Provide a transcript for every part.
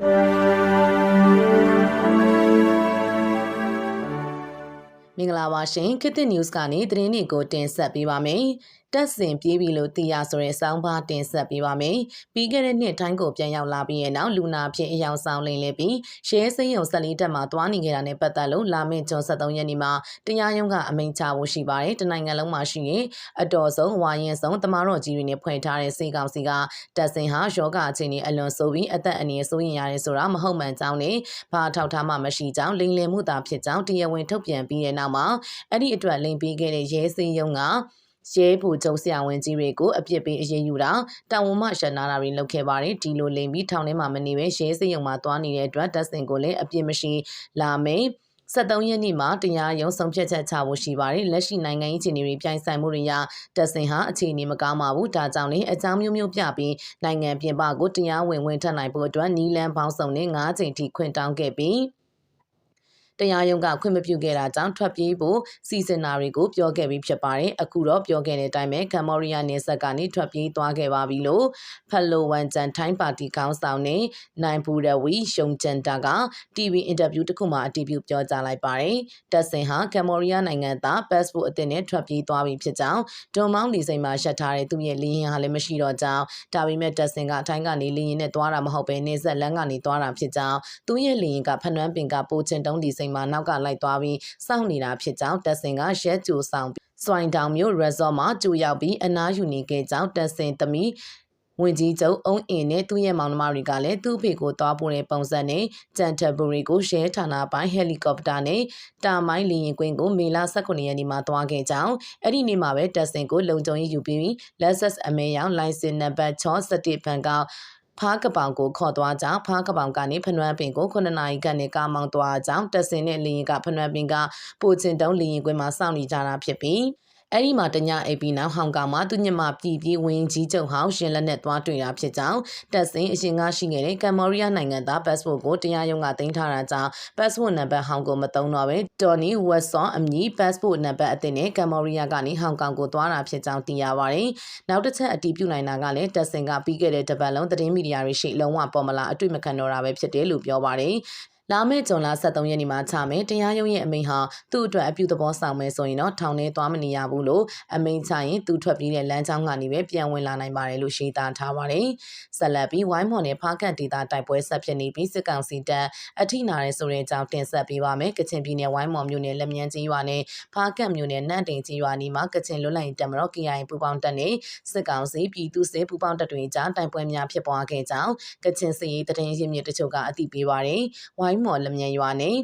မ င်္ဂလာပါရှင်ခေတ်သစ် news ကနေသတင်းတွေကိုတင်ဆက်ပေးပါမယ်။တက်စင်ပြေးပြီလို့သိရဆိုတဲ့စောင်းပါတင်ဆက်ပေးပါမယ်။ပြီးခဲ့တဲ့နှစ်ထိုင်းကိုပြန်ရောက်လာပြီးရဲ့နောက်လူနာဖြစ်အယောင်ဆောင်လိမ့်လေပြီးရှဲစိမ်းရုံဆက်လီတက်မှာသွားနေကြတာနဲ့ပတ်သက်လို့လာမင်းကျွန်း73ရက်နေ့မှာတရားရုံးကအမိန့်ချဖို့ရှိပါတယ်။တနိုင်ငံလုံးမှာရှိရင်အတော်ဆုံးဝါရင်ဆုံးတမားတော်ကြီးတွေနဲ့ဖွဲ့ထားတဲ့စေကောင်စီကတက်စင်ဟာယောဂအခြေအနေအလွန်ဆိုးပြီးအသက်အန္တရာယ်ဆိုရင်ရတယ်ဆိုတာမဟုတ်မှန်ကြောင်းနဲ့ဘာထောက်ထားမှမရှိကြောင်းလိမ်လည်မှုသာဖြစ်ကြောင်းတရားဝင်ထုတ်ပြန်ပြီးတဲ့နောက်မှာအဲ့ဒီအတွက်လိမ်ပေးခဲ့တဲ့ရဲစင်းရုံးကရဲဘူကျုံဆရာဝန်ကြီးတွေကိုအပြစ်ပေးအရေးယူတာတာဝန်မှရှနာတာတွေလုပ်ခဲ့ပါတယ်ဒီလိုလိမ်ပြီးထောင်ထဲမှာမနေပဲရဲစင်းရုံမှာသွားနေတဲ့အတွက်တက်စင်ကိုလည်းအပြစ်မရှိလာမိတ်73ရက်နေ့မှာတရားရုံးဆုံးဖြတ်ချက်ချဖို့ရှိပါတယ်လက်ရှိနိုင်ငံရေးအခြေအနေတွေပြိုင်ဆိုင်မှုတွေရတက်စင်ဟာအခြေအနေမကောင်းပါဘူးဒါကြောင့်လည်းအကြောင်းမျိုးမျိုးပြပြီးနိုင်ငံပြင်ပကိုတရားဝင်ဝင်ထပ်နိုင်ဖို့အတွက်နီလန်ပေါင်းစုံနဲ့9ချိန်ထိခွင့်တောင်းခဲ့ပြီး တရားရုံးကခွင့်မပြုခဲ့တာကြောင့်ထွက်ပြေးဖို့စီစဉ်တာတွေကိုပြောခဲ့ပြီးဖြစ်ပါတယ်အခုတော့ပြောခဲ့တဲ့အတိုင်းပဲကမ္ဘောဒီးယားနေဆက်ကနေထွက်ပြေးသွားခဲ့ပါပြီလို့ဖလိုဝန်ဂျန်ထိုင်းပါတီခေါင်းဆောင်နဲ့နိုင်ဘူရဝီရှုံဂျန်တာက TV အင်တာဗျူးတစ်ခုမှာအတည်ပြုပြောကြားလိုက်ပါတယ်တက်ဆင်ဟာကမ္ဘောဒီးယားနိုင်ငံသား passport အသစ်နဲ့ထွက်ပြေးသွားပြီဖြစ်ကြောင်းဒွန်မောင်းလီစိန်မှာရှက်ထားတဲ့သူ့ရဲ့လီရင်ဟာလည်းမရှိတော့ကြောင်းဒါပေမဲ့တက်ဆင်ကထိုင်းကနေလီရင်နဲ့သွားတာမဟုတ်ပဲနေဆက်လန်းကနေသွားတာဖြစ်ကြောင်းသူ့ရဲ့လီရင်ကဖနွမ်းပင်ကပိုချင်တုံးလီစိန်မှာနောက်ကလိုက်သွားပြီးစောင့်နေတာဖြစ်ကြောင်းတက်စင်ကရဲကြိုဆောင်စွိုင်တောင်မြို့ resort မှာကြိုရောက်ပြီးအနားယူနေခဲ့ကြောင်းတက်စင်သမီးဝင်ကြီးချုပ်အုံးအင်းနဲ့သူ့ရဲ့မောင်နှမတွေကလည်းသူ့ဖေကိုသွားပို့တဲ့ပုံစံနဲ့ဂျန်တက်ဘူရီကိုရဲဌာနပိုင်းဟယ်လီကော်ပတာနဲ့တာမိုင်းလေရင်ကွင်းကိုမေလ18ရက်နေ့မှာသွားခဲ့ကြောင်းအဲ့ဒီနေ့မှာပဲတက်စင်ကိုလုံခြုံရေးယူပြီး Lexus အမဲရောင်လိုင်စင်နံပါတ်67ဖန်က ဖားကပောင်ကိုခေါ်သွားကြောင်းဖားကပောင်ကနေဖနွမ်းပင်ကို9နာရီခန့်နဲ့ကားမောင်းသွားကြောင်းတက်စင်တဲ့လီရင်ကဖနွမ်းပင်ကပိုချင်တုံးလီရင်ကွင်းမှာစောင့်နေကြတာဖြစ်ပြီး အဲ့ဒီမှာတညအိပ်ပြီးနောက်ဟောင်ကောင်မှာသူညမပြည်ပြည်ဝင်ကြီးချုပ်ဟောင်းရှင်လက်နဲ့သွားတွေ့တာဖြစ်ကြောင်းတက်စင်အရှင်ကရှိခဲ့တဲ့ကမ်ဘောဒီးယားနိုင်ငံသား passport ကိုတရားရုံးကတင်ထားတာကြောင့် passport နံပါတ်ဟောင်းကိုမသုံးတော့ပဲတော်နီဝက်ဆွန်အမည် passport နံပါတ်အသစ်နဲ့ကမ်ဘောဒီးယားကနေဟောင်ကောင်ကိုသွားတာဖြစ်ကြောင်းသိရပါတယ်။နောက်တစ်ချက်အတည်ပြုနိုင်တာကလည်းတက်စင်ကပြီးခဲ့တဲ့တပတ်လုံးသတင်းမီဒီယာတွေရှိလုံးဝပေါ်မလာအတွေ့မခံတော့တာပဲဖြစ်တယ်လို့ပြောပါတယ် လာမယ့်ဇွန်လ23ရက်နေ့မှာချမယ်တရားရုံးရဲ့အမိန့်ဟာသူ့အတွက်အပြုသဘောဆောင်မယ်ဆိုရင်တော့ထောင်ထဲသွားမနေရဘူးလို့အမိန့်ချရင်သူထွက်ပြေးတဲ့လမ်းကြောင်းကနေပဲပြန်ဝင်လာနိုင်ပါတယ်လို့ရှင်းသားထားပါတယ်။ဆက်လက်ပြီးဝိုင်းမော်နဲ့ဖားကန့်ဒေသတိုက်ပွဲဆက်ဖြစ်နေပြီးစစ်ကောင်စီတပ်အထိနာရဲဆိုတဲ့အကြောင်းတင်ဆက်ပေးပါမယ်။ကချင်ပြည်နယ်ဝိုင်းမော်မြို့နယ်လက်မြန်းကြီးရွာနဲ့ဖားကန့်မြို့နယ်နန့်တိန်ကြီးရွာနီမှာကချင်လွတ်လပ်ရေးတပ်မတော် KIA ပူပေါင်းတပ်နဲ့စစ်ကောင်စီပြည်သူ့စစ်ပူပေါင်းတပ်တွေကြားတိုက်ပွဲများဖြစ်ပွားခဲ့ကြောင်းကချင်စစ်ရေးတရင်ရင်းမြစ်တချို့ကအသိပေးပါတယ်။ဝိုင်းမော်လက်မြန်းရွာနဲ့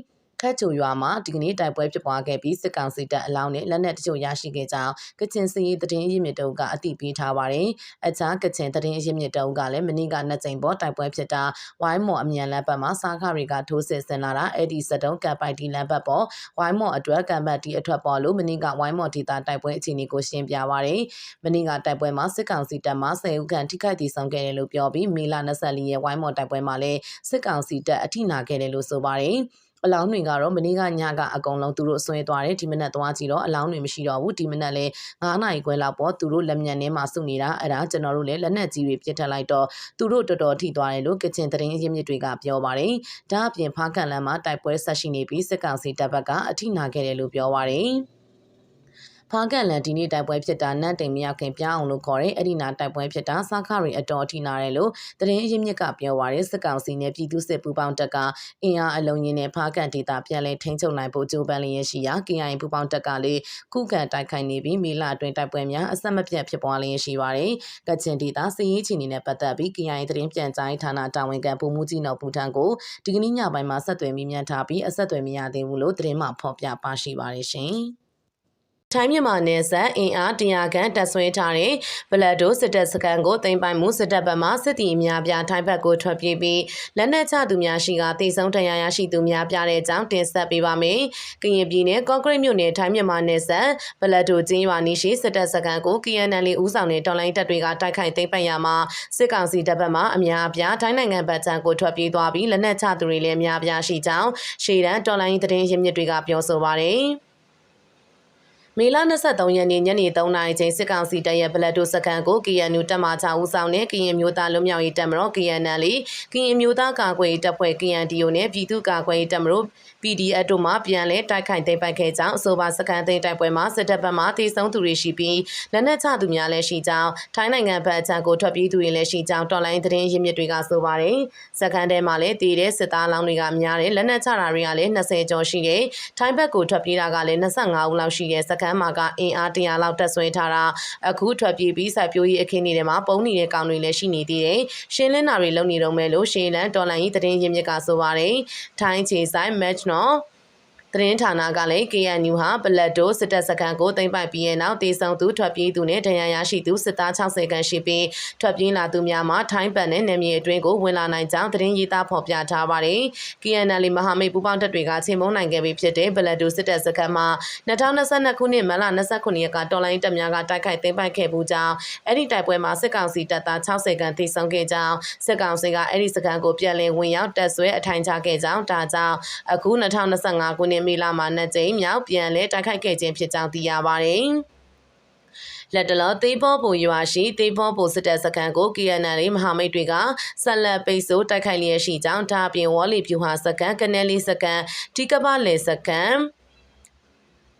ခတ်ချိုရွာမှာဒီကနေ့တိုက်ပွဲဖြစ်ပွားခဲ့ပြီးစစ်ကောင်စီတပ်အလောင်းနဲ့လက်နက်တချို့ရရှိခဲ့ကြောင်းကချင်စီရေးတရင်ရင်းမြစ်တုံးကအသိပေးထားပါတယ်။အခြားကချင်တရင်ရင်းမြစ်တုံးကလည်းမနေ့ကနှစ်ကြိမ်ပေါ်တိုက်ပွဲဖြစ်တာဝိုင်းမော်အမြန်လမ်းဘက်မှာစားခတွေကထိုးစစ်ဆင်လာတာအဲ့ဒီစတုံးကပ်ပိုက်တီလမ်းဘက်ပေါ်ဝိုင်းမော်အတွက်ကံပတ်တီအထွက်ပေါ်လို့မနေ့ကဝိုင်းမော်ဒေသတိုက်ပွဲအခြေအနေကိုရှင်းပြပါရယ်။မနေ့ကတိုက်ပွဲမှာစစ်ကောင်စီတပ်မှ10ဦးခန့်ထိခိုက်ဒေဆုံးခဲ့တယ်လို့ပြောပြီးမေလ24ရက်ဝိုင်းမော်တိုက်ပွဲမှာလည်းစစ်ကောင်စီတပ်အထိနာခဲ့တယ်လို့ဆိုပါရယ်။ အလောင်းတွေကတော့မနေ့ကညကအကုန်လုံးသူတို့ဆွဲသွားတယ်ဒီမနက်သွားကြည့်တော့အလောင်းတွေမရှိတော့ဘူးဒီမနက်လည်း9နာရီခွဲလောက်ပေါ့သူတို့လက်မြန်ထဲမှာစုနေတာအဲ့ဒါကျွန်တော်တို့လည်းလက်နက်ကြီးတွေပြစ်ထက်လိုက်တော့သူတို့တော်တော်ထိသွားတယ်လို့ကချင်သတင်းရင်းမြစ်တွေကပြောပါတယ်ဒါအပြင်ဖားကန်လမ်းမှာတိုက်ပွဲဆက်ရှိနေပြီးစစ်ကောင်စီတပ်ဘက်ကအထိနာခဲ့တယ်လို့ပြောပါတယ် ဖားကန်လန်ဒီနေ့တိုက်ပွဲဖြစ်တာနတ်တိမ်မရခင်ပြားအောင်လို့ခေါ်တဲ့အဲ့ဒီနာတိုက်ပွဲဖြစ်တာစားခရီအတော်အထိနာတယ်လို့သတင်းအရင်းမြစ်ကပြောပါရယ်စစ်ကောင်စီနဲ့ပြည်သူစစ်ပူးပေါင်းတပ်ကအင်အားအလုံးကြီးနဲ့ဖားကန်ဒေတာပြန်လည်ထိန်းချုပ်နိုင်ဖို့ကြိုးပမ်းလျက်ရှိရာ KIA ပူးပေါင်းတပ်ကလည်းခုခံတိုက်ခိုက်နေပြီးမေလအတွင်းတိုက်ပွဲများအဆက်မပြတ်ဖြစ်ပွားလျက်ရှိပါတယ်။ကချင်ဒေတာစစ်ရေးချီနေနဲ့ပတ်သက်ပြီး KIA သတင်းပြန်ကြားဌာနတာဝန်ခံပုံမှုကြီးနော်ပူထန်ကိုဒီကနေ့ညပိုင်းမှာဆက်သွယ်မိမြန်ထားပြီးအဆက်အသွယ်မရသေးဘူးလို့သတင်းမှဖော်ပြပါရှိပါတယ်ရှင်။ ထိုင်းမြန်မာနယ်စပ်အင်အားတရားခံတပ်ဆွဲထားတဲ့ဗလက်ဒိုစစ်တပ်စခန်းကိုသိမ်းပိုက်မှုစစ်တပ်ဘက်မှစစ်တီအများပြားထိုင်းဘက်ကိုထွက်ပြေးပြီးလက်နက်ချသူများရှိကတိစုံထရရရှိသူများပြတဲ့အကြောင်းတင်ဆက်ပေးပါမယ်။ကရင်ပြည်နယ်ကော့ကရိတ်မြို့နယ်ထိုင်းမြန်မာနယ်စပ်ဗလက်ဒိုကျင်းရွာနီရှိစစ်တပ်စခန်းကို KNL ဦးဆောင်တဲ့တော်လိုင်းတပ်တွေကတိုက်ခိုက်သိမ်းပိုက်ရမှာစစ်ကောင်စီတပ်ဘက်မှအများပြားထိုင်းနိုင်ငံဘက်ခြမ်းကိုထွက်ပြေးသွားပြီးလက်နက်ချသူတွေလည်းအများပြားရှိကြောင်းရှေ့တန်းတော်လိုင်းသတင်းရင်းမြစ်တွေကပြောဆိုပါတယ်။ မမေလ23ရက်နေ့ညနေ3နာရီချိန်စစ်ကောင်စီတပ်ရဲ့ဗလက်ဒိုစကန်ကို KNU တပ်မချဦးဆောင်တဲ့ကရင်မျိုးသားလွတ်မြောက်ရေးတပ်မတော် KNL ကရင်မျိုးသားကာကွယ်ရေးတပ်ဖွဲ့ KNDO နဲ့ပြည်သူ့ကာကွယ်ရေးတပ်မတော် PDF တို့မှပြန်လည်တိုက်ခိုက်သိမ်းပိုက်ခဲ့ကြောင်းအဆိုပါစကန်သိမ်းတိုက်ပွဲမှာစစ်တပ်ဘက်မှတည်ဆုံသူတွေရှိပြီးလက်နက်ချသူများလည်းရှိကြောင်းထိုင်းနိုင်ငံဘက်အချမ်းကိုထွက်ပြေးသူတွေလည်းရှိကြောင်းတော်လိုင်းသတင်းရင်းမြစ်တွေကဆိုပါတယ်စကန်ထဲမှာလည်းတည်တဲ့စစ်သားလောင်းတွေကများတယ်လက်နက်ချတာတွေကလည်း20ကျော်ရှိတယ်ထိုင်းဘက်ကိုထွက်ပြေးတာကလည်း25ဦးလောက်ရှိတယ်စကန်မှာကအင်အား100လောက်တက်ဆွဲထားတာအခုထွက်ပြေးပြီးစိုက်ပျိုးရေးအခင်းတွေထဲမှာပုံနေတဲ့ကောင်တွေလည်းရှိနေသေးတယ်ရှင်းလင်းတာတွေလုပ်နေတော့မယ်လို့ရှေးလန်တော်လိုင်းကြီးသတင်းရင်းမြစ်ကဆိုပါတယ်ထိုင်းခြေဆိုင် match နော် သတင်းဌာနကလည်း KNU ဟာဘလက်ဒိုစစ်တပ်စခန်းကိုသိမ်းပိုက်ပြီးတဲ့နောက်တေဆုံသူထွက်ပြေးသူနဲ့ဒဏ်ရာရရှိသူစစ်သား60ခန့်ရှိပြီးထွက်ပြေးလာသူများမှာထိုင်းပတ်နဲ့နယ်မြေအတွင်းကိုဝင်လာနိုင်ကြောင်းသတင်းရေးသားဖော်ပြထားပါတယ်။ KNL မဟာမိတ်ပူးပေါင်းတပ်တွေကချင်းမုံနိုင်ခဲ့ပြီးဖြစ်တဲ့ဘလက်ဒိုစစ်တပ်စခန်းမှာ2022ခုနှစ်မတ်လ29ရက်ကတော်လိုင်းတပ်များကတိုက်ခိုက်သိမ်းပိုက်ခဲ့မှုကြောင့်အဲ့ဒီတိုက်ပွဲမှာစစ်ကောင်စီတပ်သား60ခန့်ထိဆုံးခဲ့ကြောင်းစစ်ကောင်စီကအဲ့ဒီစခန်းကိုပြန်လည်ဝင်ရောက်တပ်ဆွဲအထိုင်ချခဲ့ကြောင်းဒါကြောင့်အခု2025ခုနှစ်မေလမှာနှစ်ကြိမ်မြောက်ပြန်လဲတိုက်ခိုက်ခဲ့ခြင်းဖြစ်ကြောင်းသိရပါတယ်။လက်တလောသေးဘောပူရွာရှိသေးဘောပူစစ်တပ်စခန်းကို KNL မဟာမိတ်တွေကဆက်လက်ပိတ်ဆို့တိုက်ခိုက်လျက်ရှိကြောင်းဒါအပြင်ဝေါ်လီဖြူဟာစခန်းကနေလီစခန်းတိကပလေစခန်း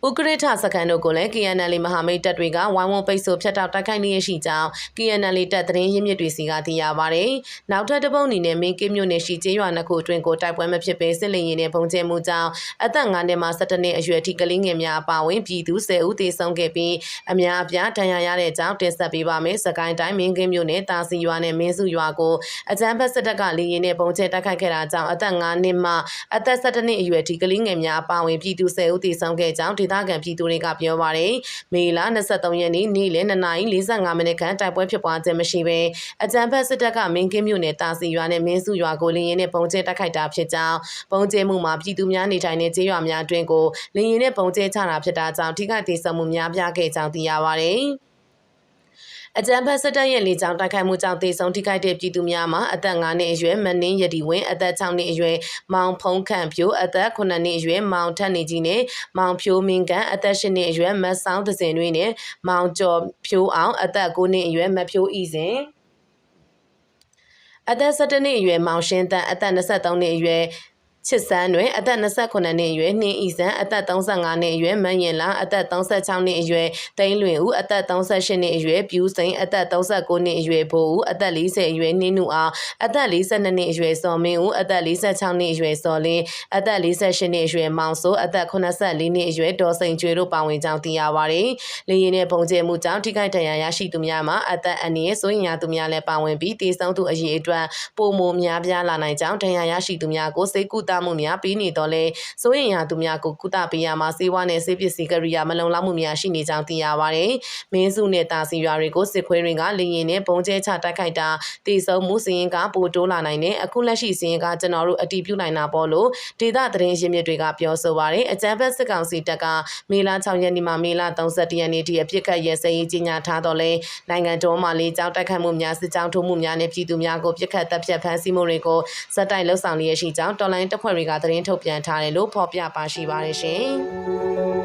ဥကရထစကန်တို့ကိုလည်း KNL မဟာမိတ်တပ်တွေကဝိုင်းဝန်းပိတ်ဆို့ဖျက်တောက်တိုက်ခိုက်နေရရှိကြောင်း KNL တပ်သတင်းရင်းမြစ်တွေစီကသိရပါဗျ။နောက်ထပ်တစ်ပုတ်အနေနဲ့မင်းကင်းမြို့နယ်ရှိကျေးရွာနှစ်ခုအတွင်းကိုတိုက်ပွဲမဖြစ်ဘဲစစ်လင်ရင်နဲ့ပုံကျဲမှုကြောင့်အသက်9နှစ်မှ17နှစ်အရွယ်ထိကလေးငယ်များအပါအဝင်ပြည်သူ10ဦးသေဆုံးခဲ့ပြီးအများအပြားဒဏ်ရာရတဲ့ကြောင်းတင်ဆက်ပေးပါမယ်။စကိုင်းတိုင်းမင်းကင်းမြို့နယ်တာစီရွာနဲ့မင်းစုရွာကိုအကြမ်းဖက်စစ်တပ်ကလေရင်နဲ့ပုံကျဲတိုက်ခိုက်ခဲ့တာကြောင့်အသက်9နှစ်မှအသက်17နှစ်အရွယ်ထိကလေးငယ်များအပါအဝင်ပြည်သူ10ဦးသေဆုံးခဲ့ကြောင်းဒေသခံပြည်သူတွေကပြောပါတယ်။မေလ23ရက်နေ့နေ့လယ်2:45မိနစ်ခန့်တိုက်ပွဲဖြစ်ပွားခြင်းမရှိဘဲအကြမ်းဖက်စစ်တပ်ကမင်းကင်းမြို့နယ်တာစီရွာနဲ့မင်းစုရွာကိုလေရင်နဲ့ပုံကျဲတိုက်ခိုက်တာဖြစ်ကြောင်းပုံကျဲမှုမှာပြည်သူများနေထိုင်တဲ့ကျေးရွာများအတွင်းကိုလေရင်နဲ့ပုံကျဲချတာဖြစ်တာကြောင့်ထိခိုက်ဒေဆုံးမှုများပြားခဲ့ကြောင်းသိရပါတယ်။ အကြံဖက်စစ်တပ်ရဲ့လေကြောင်းတိုက်ခိုက်မှုကြောင့်သေဆုံးထိခိုက်တဲ့ပြည်သူများမှာအသက်9နှစ်အရွယ်မနင်းရတီဝင်းအသက်6နှစ်အရွယ်မောင်ဖုံးခန့်ဖြိုးအသက်9နှစ်အရွယ်မောင်ထက်နေကြီးနဲ့မောင်ဖြိုးမင်းကန်အသက်10နှစ်အရွယ်မတ်ဆောင်သစင်တွေနဲ့မောင်ကျော်ဖြိုးအောင်အသက်9နှစ်အရွယ်မဖြိုးဤစဉ်အသက်17နှစ်အရွယ်မောင်ရှင်းတန်အသက်23နှစ်အရွယ် ချစ်စန်းတွင်အသက်28နှစ်အရွယ်နှင်းဤစံအသက်35နှစ်အရွယ်မန်းရင်လာအသက်36နှစ်အရွယ်တိန်းလွင်ဦးအသက်38နှစ်အရွယ်ပြူးစိန်အသက်39နှစ်အရွယ်ဘိုးဦးအသက်40အရွယ်နှင်းနုအောင်အသက်42နှစ်အရွယ်စော်မင်းဦးအသက်46နှစ်အရွယ်စော်လင်းအသက်48နှစ်အရွယ်မောင်စိုးအသက်84နှစ်အရွယ်ဒေါ်စိန်ကျွေတို့ပါဝင်ကြောင်းသိရပါတယ်။လေရင်နဲ့ပုံကျဲမှုကြောင့်ထိခိုက်ဒဏ်ရာရရှိသူများမှာအသက်အန္တရာယ်ဆိုရင်ရသူများလည်းပါဝင်ပြီးတည်ဆုံသူအရေးအတွက်ပုံမများပြားလာနိုင်ကြောင်းဒဏ်ရာရရှိသူများကိုစိတ်ကူတာမှုများပေးနေတော့လဲစိုးရင်ရသူများကိုကုသပေးရမှာစေဝါနဲ့ဆေးပစ္စည်းကရိယာမလုံလောက်မှုများရှိနေကြောင်းသိရပါတယ်။မင်းစုနဲ့တာစီရွာတွေကိုစစ်ခွေးတွေကလေရင်နဲ့ပုံကျဲချတိုက်ခိုက်တာတည်ဆုံမှုစီရင်ကပိုတိုးလာနိုင်တဲ့အခုလက်ရှိစီရင်ကကျွန်တော်တို့အတီးပြုနိုင်တာပေါ့လို့ဒေသသတင်းရင်းမြစ်တွေကပြောဆိုပါတယ်။အကြံဖက်စစ်ကောင်စီတပ်ကမေလ6ရက်နေ့မှမေလ31ရက်နေ့ထိအပြစ်ခတ်ရဲစရေးကြီးညာထားတော့လဲနိုင်ငံတော်မှာလေကြောင်းတိုက်ခိုက်မှုများစစ်ကြောင်းထိုးမှုများနဲ့ပြည်သူများကိုပြစ်ခတ်တပ်ဖြတ်ဖမ်းဆီးမှုတွေကိုစက်တိုက်လှုပ်ဆောင်လျက်ရှိကြောင်းတော်လိုင်းတပ်ဖွဲ့တွေကသတင်းထုတ်ပြန်ထားတယ်လို့ဖော်ပြပါရှိပါတယ်ရှင်။